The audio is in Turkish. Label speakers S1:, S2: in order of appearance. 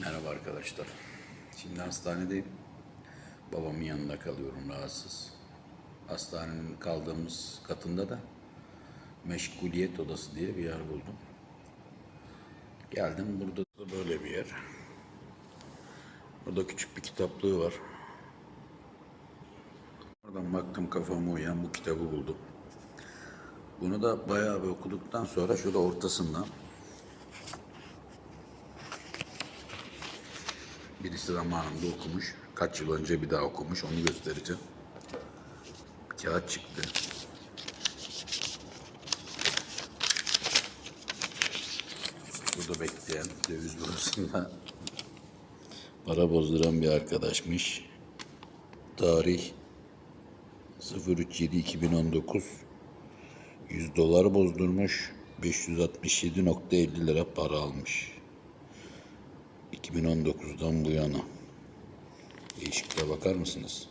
S1: Merhaba arkadaşlar. Şimdi hastanedeyim. Babamın yanında kalıyorum rahatsız. Hastanenin kaldığımız katında da meşguliyet odası diye bir yer buldum. Geldim burada da böyle bir yer. Burada küçük bir kitaplığı var. Oradan baktım kafama uyan bu kitabı buldum. Bunu da bayağı bir okuduktan sonra şurada ortasından Birisi zamanında okumuş. Kaç yıl önce bir daha okumuş. Onu göstereceğim. Bir kağıt çıktı. Burada bekleyen döviz bürosunda para bozduran bir arkadaşmış. Tarih 03.7.2019 100 dolar bozdurmuş. 567.50 lira para almış. 2019'dan bu yana. Değişikliğe bakar mısınız?